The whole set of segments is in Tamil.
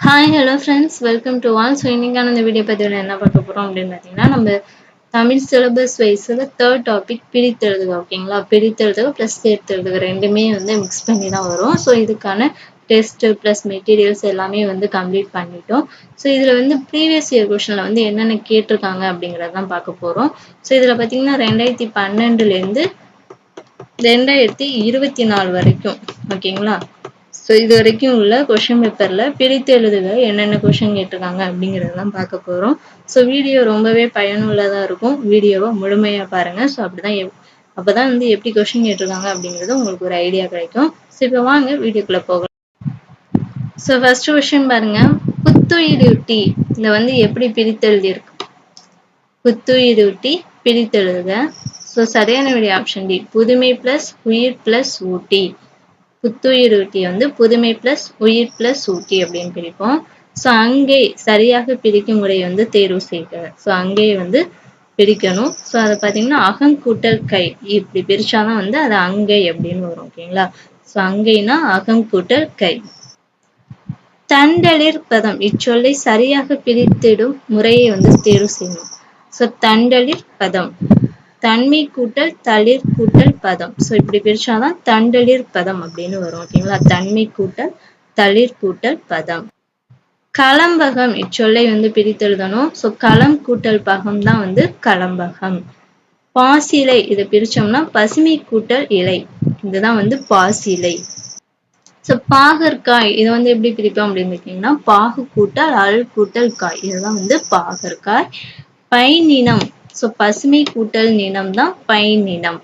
Hi hello friends welcome to all so இன்னைக்கான இந்த வீடியோ பதிவில் என்ன பார்க்க போகிறோம் அப்படின்னு பார்த்தீங்கன்னா நம்ம தமிழ் சிலபஸ் வைஸில் தேர்ட் டாபிக் பிரித்தெழுதுக ஓகேங்களா பிரித்தெழுதுக ப்ளஸ் சேர்த்தெழுதுக ரெண்டுமே வந்து மிக்ஸ் பண்ணி தான் வரும். ஸோ இதுக்கான டெஸ்ட்டு ப்ளஸ் மெட்டீரியல்ஸ் எல்லாமே வந்து கம்ப்ளீட் பண்ணிட்டோம். ஸோ இதில் வந்து ப்ரீவியஸ் இயர் கொஷனில் வந்து என்னென்ன கேட்டிருக்காங்க அப்படிங்கிறத தான் பார்க்க போகிறோம் ஸோ இதில் பார்த்தீங்கன்னா ரெண்டாயிரத்தி பன்னெண்டுலேருந்து ரெண்டாயிரத்தி இருபத்தி நாலு வரைக்கும் ஓகேங்களா ஸோ இது வரைக்கும் உள்ள கொஷின் பேப்பரில் பிரித்து எழுதுக என்னென்ன கொஷின் கேட்டிருக்காங்க அப்படிங்கிறதெல்லாம் பார்க்க போகிறோம் ஸோ வீடியோ ரொம்பவே பயனுள்ளதாக இருக்கும். வீடியோவை முழுமையாக பாருங்கள் ஸோ அப்படி தான் அப்போ தான் வந்து எப்படி கொஷின் கேட்டிருக்காங்க அப்படிங்கிறது உங்களுக்கு ஒரு ஐடியா கிடைக்கும். ஸோ இப்போ வாங்க வீடியோக்குள்ளே போகலாம். ஸோ ஃபர்ஸ்ட் கொஷின் பாருங்க. புத்துயிரூட்டி இதை வந்து எப்படி பிரித்தெழுதியிருக்கு புத்துயிரூட்டி பிரித்தெழுதுக ஸோ சரியான விடைய ஆப்ஷன் டி புதுமை பிளஸ் உயிர் பிளஸ் ஊட்டி. புத்துயிர் ஊட்டி வந்து புதுமை பிளஸ் உயிர் பிளஸ் ஊட்டி அப்படின்னு பிரிப்போம். ஸோ அங்கே சரியாக பிரிக்கும் முறை வந்து தேர்வு செய்க. ஸோ அங்கே வந்து பிரிக்கணும். ஸோ அதை பார்த்தீங்கன்னா அகங்கூட்டல் கை இப்படி பிரிச்சாதான் வந்து அது அங்கை அப்படின்னு வரும் ஓகேங்களா? ஸோ அங்கைனா அகங்கூட்டல் கை. தண்டலிர் பதம் இச்சொல்லை சரியாக பிரித்திடும் முறையை வந்து தேர்வு செய்யணும். ஸோ தண்டலிர் பதம். தன்மை கூட்டல் தளிர் கூட்டல் பதம். ஸோ இப்படி பிரிச்சாதான் தண்டளிர் பதம் அப்படின்னு வரும் ஓகேங்களா தன்மை கூட்டல் தளிர் கூட்டல் பதம். களம்பகம் இச்சொல்லை வந்து பிரித்தெழுதணும். ஸோ களம் கூட்டல் பகம் தான் வந்து களம்பகம் பாசிலை இதை பிரிச்சோம்னா பசுமை கூட்டல் இலை. இதுதான் வந்து பாசிலை. ஸோ பாகற்காய் இதை வந்து எப்படி பிரிப்போம் அப்படின்னு கேட்டிங்கன்னா பாகு கூட்டல் அல் கூட்டல் காய். இதுதான் வந்து பாகற்காய். பைனினம் ஸோ பசுமை கூட்டல் நினம் தான் பைன் நினம்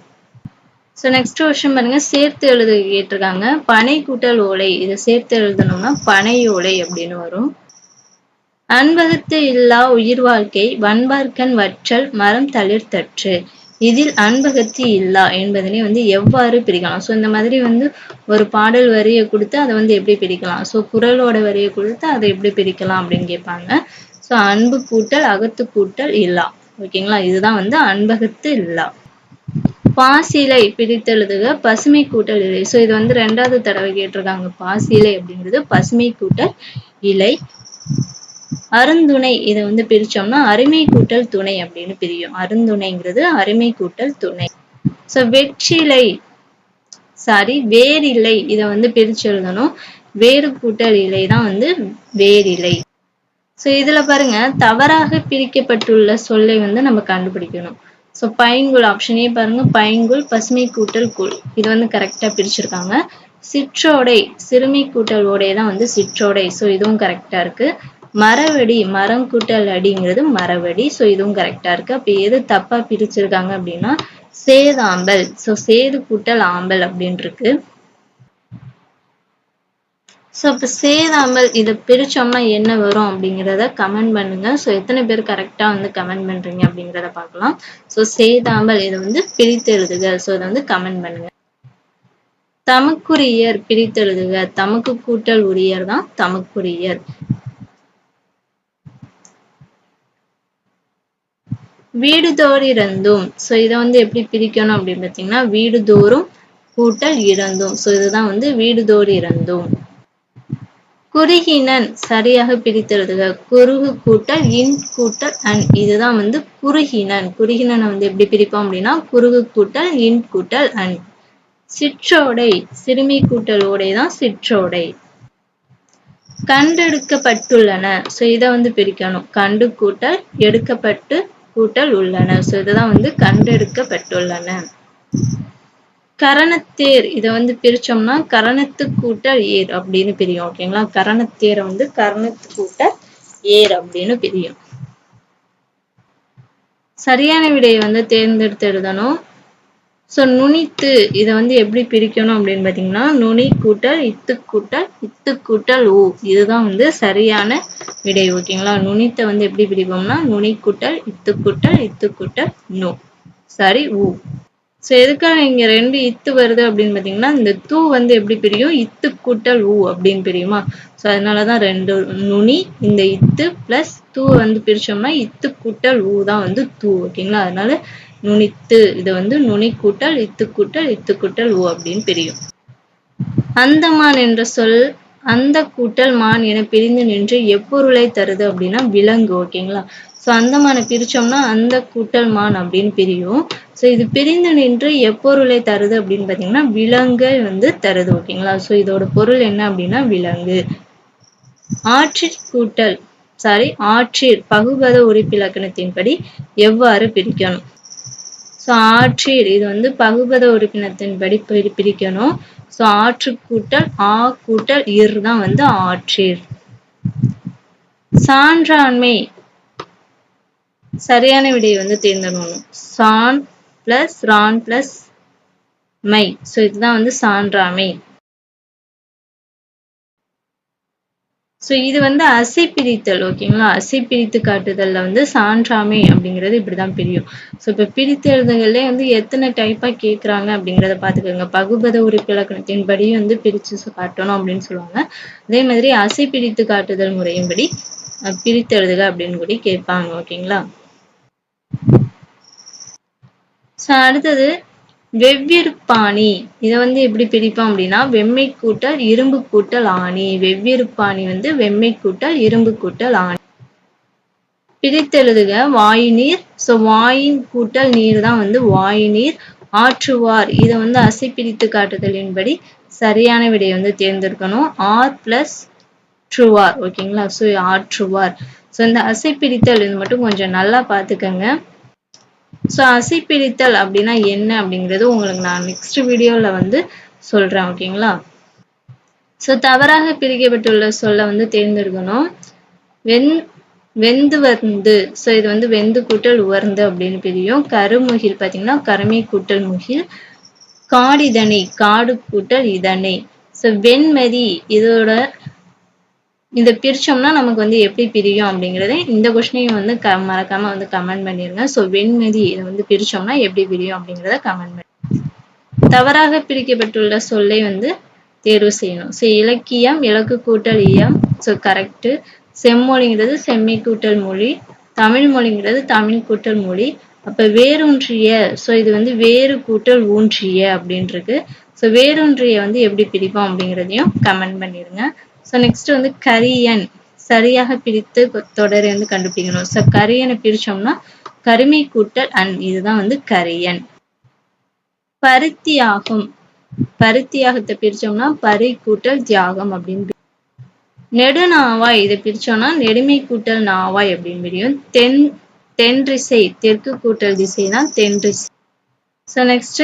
ஸோ நெக்ஸ்ட் வருஷம் பாருங்க. சேர்த்து எழுத கேட்டிருக்காங்க. பனை கூட்டல் ஓலை. இதை சேர்த்து எழுதணும்னா பனை ஓலை அப்படின்னு வரும். அன்பகத்து இல்லா உயிர் வாழ்க்கை வன்பார்க்கன் வற்றல் மரம் தளிர்த்தற்று இதில் அன்பகத்தி இல்லா என்பதனை வந்து எவ்வாறு பிரிக்கலாம்? ஸோ இந்த மாதிரி வந்து ஒரு பாடல் வரியை கொடுத்து அதை வந்து எப்படி பிரிக்கலாம்? ஸோ குரலோட வரியை கொடுத்து அதை எப்படி பிரிக்கலாம் அப்படின்னு கேட்பாங்க. ஸோ அன்பு கூட்டல் அகத்து கூட்டல் இல்லா. ஓகேங்களா? இதுதான் வந்து அன்பகத்து இல்லா. பாசிலை பிரித்தெழுதுக பசுமை கூட்டல் இலை. ஸோ இது வந்து ரெண்டாவது தடவை கேட்டிருக்காங்க. பாசிலை அப்படிங்கிறது பசுமை கூட்டல் இலை. அருந்துணை இதை வந்து பிரிச்சோம்னா அருமை கூட்டல் துணை அப்படின்னு பிரியும். அருந்துணைங்கிறது அருமை கூட்டல் துணை. ஸோ வெற்றிலை சாரி வேரிலை இதை வந்து பிரிச்சு எழுதணும் வேறு கூட்டல் இலை தான் வந்து வேரிலை. ஸோ இதில் பாருங்க தவறாக பிரிக்கப்பட்டுள்ள சொல்லை வந்து நம்ம கண்டுபிடிக்கணும். ஸோ பைங்குல் ஆப்ஷனே பாருங்க பைங்குள் பசுமை கூட்டல் கூழ். இது வந்து கரெக்டாக பிரிச்சிருக்காங்க. சிற்றோடை சிறுமி கூட்டல் ஓடை தான் வந்து சிற்றோடை. ஸோ இதுவும் கரெக்டாக இருக்கு. மரவடி மரம் கூட்டல் அடிங்கிறது மரவடி. ஸோ இதுவும் கரெக்டாக இருக்கு. அப்போ எது தப்பாக பிரிச்சிருக்காங்க அப்படின்னா சேதாம்பல். ஸோ சேது கூட்டல் ஆம்பல் அப்படின்னு இருக்கு. ஸோ இப்போ சேதாமல் இதை பிரித்தோம்னா என்ன வரும் அப்படிங்கிறத கமெண்ட் பண்ணுங்க. ஸோ எத்தனை பேர் கரெக்டாக வந்து கமெண்ட் பண்ணுறீங்க அப்படிங்கிறத பார்க்கலாம். ஸோ சேதாமல் இதை வந்து பிரித்து எழுதுக. ஸோ இதை வந்து கமெண்ட் பண்ணுங்க. தமக்குரியர் பிரித்து எழுதுக. தமக்கு கூட்டல் உரியர் தான் தமக்குரியர். வீடுதோறு இறந்தும் ஸோ இதை வந்து எப்படி பிரிக்கணும் அப்படின்னு பார்த்தீங்கன்னா வீடுதோறும் கூட்டல் இறந்தும் ஸோ இதுதான் வந்து வீடுதோறு இறந்தும் குறுகினன் சரியாக பிரித்தெழுதுக குறுகு கூட்டல் இன் கூட்டல் அன். இதுதான் வந்து குறுகினன். குறுகினனை வந்து எப்படி பிரிப்போம் அப்படின்னா குறுகு கூட்டல் இன் கூட்டல் அன். சிற்றோடை சிறுமி கூட்டல் ஓடை தான் சிற்றோடை. கண்டெடுக்கப்பட்டுள்ளன. ஸோ இதை வந்து பிரிக்கணும். கண்டு கூட்டல் எடுக்கப்பட்டு கூட்டல் உள்ளன. ஸோ இதுதான் வந்து கண்டெடுக்கப்பட்டுள்ளன. கரணத்தேர் இதை வந்து பிரிச்சோம்னா கரணத்து கூட்டல் ஏர் அப்படின்னு பிரியும் ஓகேங்களா கரணத்தேரை வந்து கரணத்து கூட்டல் ஏர் அப்படின்னு பிரியும். சரியான விடையை வந்து தேர்ந்தெடுத்து எழுதணும். ஸோ நுனித்து இதை வந்து எப்படி பிரிக்கணும் அப்படின்னு பார்த்தீங்கன்னா நுனி கூட்டல் இத்து கூட்டல் இத்து கூட்டல் ஊ. இதுதான் வந்து சரியான விடை ஓகேங்களா நுனித்தை வந்து எப்படி பிரிப்போம்னா நுனி கூட்டல் இத்து கூட்டல் இத்து கூட்டல் நூ. சரி ஊ. ஸோ எதுக்காக இங்கே ரெண்டு இத்து வருது அப்படின்னு பார்த்தீங்கன்னா இந்த தூ வந்து எப்படி பிரியும்? இத்து கூட்டல் ஊ அப்படின்னு பிரியுமா? ஸோ அதனால தான் ரெண்டு நுனி இந்த இத்து ப்ளஸ் தூ வந்து பிரித்தோம்னா இத்து கூட்டல் ஊ தான் வந்து தூ ஓகேங்களா? அதனால நுனித்து இது வந்து நுனி கூட்டல் இத்து கூட்டல் இத்து கூட்டல் ஊ அப்படின்னு பிரியும். அந்தமான் என்ற சொல் அந்த கூட்டல் மான் என பிரிந்து நின்று எப்பொருளை தருது அப்படின்னா விலங்கு ஓகேங்களா? ஸோ அந்தமான பிரிச்சோம்னா அந்த கூட்டல் மான் அப்படின்னு பிரியும். ஸோ இது பிரிந்து நின்று எப்பொருளை தருது அப்படின்னு பார்த்தீங்கன்னா விலங்கை வந்து தருது ஓகேங்களா? ஸோ இதோட பொருள் என்ன அப்படின்னா விலங்கு. ஆற்றிற் கூட்டல் சாரி ஆற்றிற் பகுபத உறுப்பிலக்கணத்தின்படி எவ்வாறு பிரிக்கணும்? ஸோ ஆற்றீர் இது வந்து பகுபத உறுப்பினத்தின்படி பிரிக்கணும். ஸோ ஆற்று கூட்டல் ஆ கூட்டல் இர் தான் வந்து ஆற்றீர். சான்றாண்மை சரியான விடையை வந்து தேர்ந்தெடுக்கணும். சான் பிளஸ் ரான் பிளஸ் மை. ஸோ இதுதான் வந்து சான்றாமை. ஸோ இது வந்து அசை பிரித்தல் ஓகேங்களா அசை பிரித்து காட்டுதல்ல வந்து சான்றாமை அப்படிங்கிறது இப்படிதான் பிரியும். ஸோ இப்போ பிரித்து எழுதுகள்லேயே வந்து எத்தனை டைப்பாக கேட்குறாங்க அப்படிங்கிறத பார்த்துக்கோங்க. பகுபத உறுப்பிலக்கணத்தின்படி வந்து பிரித்து காட்டணும் அப்படின்னு சொல்லுவாங்க. அதே மாதிரி அசை பிரித்து காட்டுதல் முறையின்படி பிரித்து எழுதுக அப்படின்னு கூட கேட்பாங்க ஓகேங்களா ஸோ அடுத்தது வெவ்விருப்பாணி. இதை வந்து எப்படி பிரிப்போம் அப்படின்னா வெம்மை கூட்டல் இரும்பு கூட்டல் ஆணி. வெவ்விருப்பாணி வந்து வெம்மை கூட்டல் இரும்பு கூட்டல் ஆணி. பிரித்தெழுதுக வாயு நீர் ஸோ வாயின் கூட்டல் நீர் தான் வந்து வாயு நீர் ஆற்றுவார். இதை வந்து அசை பிரித்து காட்டுதலின்படி சரியான விடையை வந்து தேர்ந்தெடுக்கணும். ஆர் பிளஸ் ட்ரூவார். ஓகேங்களா? ஸோ ஆற்றுவார். ஸோ இந்த அசை பிரித்தல் இது மட்டும் கொஞ்சம் நல்லா பார்த்துக்கோங்க. ஸோ அசைப்பிரித்தல் அப்படின்னா என்ன அப்படிங்கிறது உங்களுக்கு நான் நெக்ஸ்ட் வீடியோவில் வந்து சொல்கிறேன் ஓகேங்களா? ஸோ தவறாக பிரிக்கப்பட்டுள்ள சொல்ல வந்து தேர்ந்தெடுக்கணும். வெண் வெந்து வந்து ஸோ இது வந்து வெந்து கூட்டல் உவர்ந்து அப்படின்னு பிரியும். கருமுகில் பார்த்தீங்கன்னா கருமை கூட்டல் முகில் காடிதனை காடு கூட்டல் இதனை. ஸோ வெண்மதி இதோட இந்த பிரிச்சோம்னா நமக்கு வந்து எப்படி பிரியும் அப்படிங்கறத இந்த கொஸ்டினையும் வந்து க மறக்காம வந்து கமெண்ட் பண்ணிருங்க. ஸோ வெண்மதி இதை வந்து பிரிச்சோம்னா எப்படி பிரியும் அப்படிங்கிறத கமெண்ட் பண்ணி. தவறாக பிரிக்கப்பட்டுள்ள சொல்லை வந்து தேர்வு செய்யணும். ஸோ இலக்கியம் இலக்கு கூட்டல் இயம். ஸோ கரெக்டு செம்மொழிங்கிறது செம்மை கூட்டல் மொழி. தமிழ் மொழிங்கிறது தமிழ் கூட்டல் மொழி. அப்ப வேரூன்றிய ஸோ இது வந்து வேறு கூட்டல் ஊன்றிய அப்படின்றது ஸோ வேரூன்றிய வந்து எப்படி பிரிப்போம் அப்படிங்கிறதையும் கமெண்ட் பண்ணிருங்க. ஸோ நெக்ஸ்ட் வந்து கரியன். சரியாக பிரித்து தொடரை வந்து கண்டுபிடிக்கணும். ஸோ கரியனை பிரிச்சோம்னா கருமை கூட்டல் அன். இதுதான் வந்து கரியன். பருத்தியாகும். பருத்தியாகத்தை பிரிச்சோம்னா பரி கூட்டல் தியாகம் அப்படின்னு நெடுநாவாய். இதை பிரிச்சோம்னா நெடுமை கூட்டல் நாவாய் அப்படின்னு பிரியும். தென் தென்றிசை. தெற்கு கூட்டல் திசை தான் தென்றிசை. ஸோ நெக்ஸ்ட்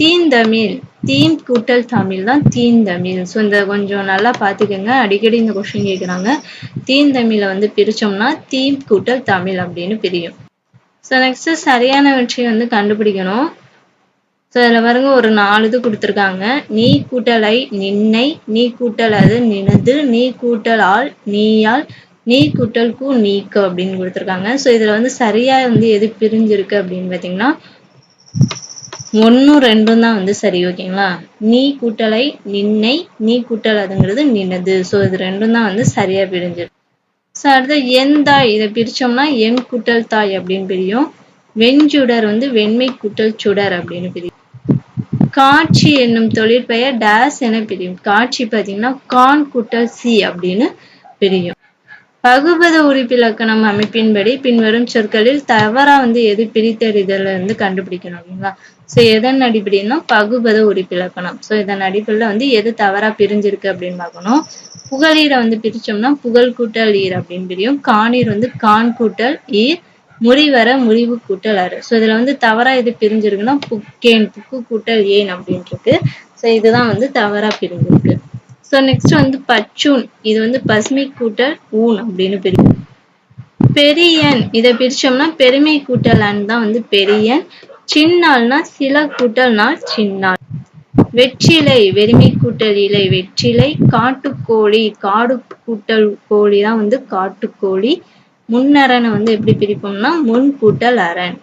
தீந்தமிழ் தீம் கூட்டல் தமிழ் தான் தீந்தமிழ் ஸோ இந்த கொஞ்சம் நல்லா பார்த்துக்கோங்க. அடிக்கடி இந்த கொஸ்டின் கேட்குறாங்க தீந்தமிழை வந்து பிரித்தோம்னா தீம் கூட்டல் தமிழ் அப்படின்னு பிரியும். ஸோ நெக்ஸ்ட் சரியான வெற்றியை வந்து கண்டுபிடிக்கணும். ஸோ அதில் பாருங்க ஒரு நாலு இது கொடுத்துருக்காங்க. நீ கூட்டலை நின்னை நீ கூட்டல் அது நினது நீ கூட்டல் ஆள் நீயால் நீ கூட்டல் கூ நீக்கு அப்படின்னு கொடுத்துருக்காங்க. ஸோ இதில் வந்து சரியாக வந்து எது பிரிஞ்சிருக்கு அப்படின்னு பார்த்தீங்கன்னா ஒன்றும் ரெண்டும் தான் வந்து சரி ஓகேங்களா? நீ கூட்டலை நின்னை நீ கூட்டல் அதுங்கிறது நின்னது. ஸோ இது ரெண்டும் தான் வந்து சரியா பிரிஞ்சிடும் ஸோ அடுத்து என் தாய் இதை பிரிச்சோம்னா என் கூட்டல் தாய் அப்படின்னு பிரியும். வெஞ்சுடர் வந்து வெண்மை கூட்டல் சுடர் அப்படின்னு பிரியும். காட்சி என்னும் தொழிற்பெயர் டேஸ் என பிரியும். காட்சி பார்த்தீங்கன்னா கான் கூட்டல் சி அப்படின்னு பிரியும். பகுபத உறுப்பிலக்கணம் அமைப்பின்படி பின்வரும் சொற்களில் தவறா வந்து எது பிரித்தறிதல் வந்து கண்டுபிடிக்கணும் ஓகேங்களா சோ எதன் அடிப்படைன்னா பகுபத உறுப்பிலக்கணம். சோ இதன் அடிப்படையில வந்து எது தவறா பிரிஞ்சிருக்கு அப்படின்னு பார்க்கணும். புகழீரை வந்து பிரிச்சோம்னா புகழ் கூட்டல் ஈர் அப்படின்னு பிரியும். காணீர் வந்து கான் கூட்டல் ஈர் முறிவர முறிவு கூட்டல் அறு. ஸோ இதுல வந்து தவறா எது பிரிஞ்சிருக்குன்னா புக்கேன் புக்கு கூட்டல் ஏன் அப்படின்ட்டு இருக்கு. ஸோ இதுதான் வந்து தவறா பிரிஞ்சிருக்கு. ஸோ நெக்ஸ்ட் வந்து பச்சூன். இது வந்து பசுமை கூட்டல் ஊன் அப்படின்னு பிரிக்கும். பெரியன் இதை பிரிச்சோம்னா பெருமை கூட்டல் அன் தான் வந்து பெரியன். சின்னால்னா சில கூட்டல் நாள் சின்னாள். வெற்றிலை வெறுமை கூட்டல் இலை வெற்றிலை. காட்டுக்கோழி காடு கூட்டல் கோழி தான் வந்து காட்டுக்கோழி. முன்னரனை வந்து எப்படி பிரிப்போம்னா முன் கூட்டல் அரண்.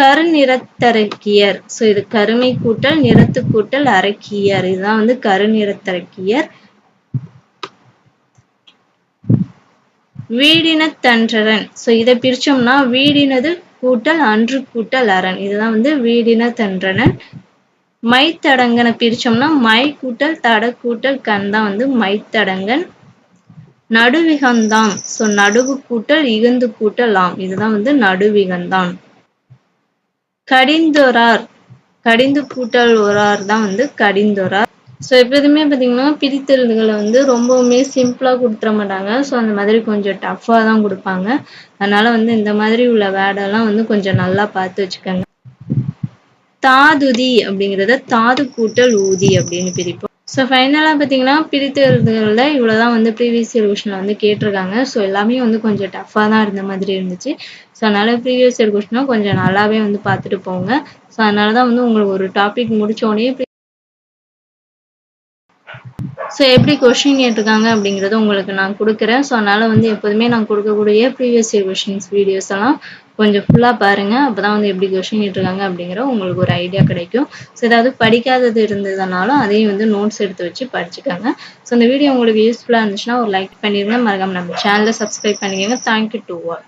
கருநிறத்தரக்கியர். ஸோ இது கருமை கூட்டல் நிறத்து கூட்டல் அரக்கியர். இதுதான் வந்து கருநிறத்தரக்கியர். வீடினத்தன்றரன் ஸோ இதை பிரிச்சோம்னா வீடினது கூட்டல் அன்று கூட்டல் அரண் இதுதான் வந்து வீடினத்தன்றனன் மைத்தடங்கனை பிரிச்சோம்னா மை கூட்டல் தட கூட்டல் கண் தான் வந்து மைத்தடங்கன். நடுவிகந்தாம். ஸோ நடுவு கூட்டல் இகந்து கூட்டல் ஆம். இதுதான் வந்து நடுவிகந்தான் கடிந்தொரார். கடிந்து கூட்டல் ஒரார் தான் வந்து கடிந்தொரார். ஸோ எப்போதுமே பார்த்தீங்கன்னா பிரித்தெழுதுகளை வந்து ரொம்பவுமே சிம்பிளாக கொடுத்துட மாட்டாங்க. ஸோ அந்த மாதிரி கொஞ்சம் டஃப்பாக தான் கொடுப்பாங்க. அதனால வந்து இந்த மாதிரி உள்ள வேர்டெல்லாம் வந்து கொஞ்சம் நல்லா பார்த்து வச்சுக்கோங்க. தாதுதி அப்படிங்கிறத தாது கூட்டல் ஊதி அப்படின்னு பிரிப்போம். ஸோ ஃபைனலாக பார்த்தீங்கன்னா பிரித்து இவ்வளோ தான் வந்து ப்ரீவியஸ் இயர் கொஷனில் வந்து கேட்டிருக்காங்க. ஸோ எல்லாமே வந்து கொஞ்சம் டஃப்பாக தான் இருந்த மாதிரி இருந்துச்சு. ஸோ அதனால் ப்ரீவியஸ் இயர் கொஷினும் கொஞ்சம் நல்லாவே வந்து பார்த்துட்டு போங்க. ஸோ அதனால தான் வந்து உங்களுக்கு ஒரு டாபிக் முடித்தோடனே ஸோ எப்படி கொஷின் கேட்டிருக்காங்க அப்படிங்கிறத உங்களுக்கு நான் கொடுக்குறேன். ஸோ அதனால் வந்து எப்போதுமே நான் கொடுக்கக்கூடிய ப்ரீவியஸ் இயர் கொஷின்ஸ் வீடியோஸ் எல்லாம் கொஞ்சம் ஃபுல்லாக பாருங்கள் அப்போ தான் வந்து எப்படி கொஷின் கேட்டிருக்காங்க அப்படிங்கிற உங்களுக்கு ஒரு ஐடியா கிடைக்கும். ஸோ ஏதாவது படிக்காதது இருந்ததுனாலும் அதையும் வந்து நோட்ஸ் எடுத்து வச்சு படிச்சுக்காங்க. ஸோ இந்த வீடியோ உங்களுக்கு யூஸ்ஃபுல்லாக இருந்துச்சுன்னா ஒரு லைக் பண்ணிடுங்க மறக்காம நம்ம சேனலை சப்ஸ்கிரைப் பண்ணிக்கோங்க. Thank you to what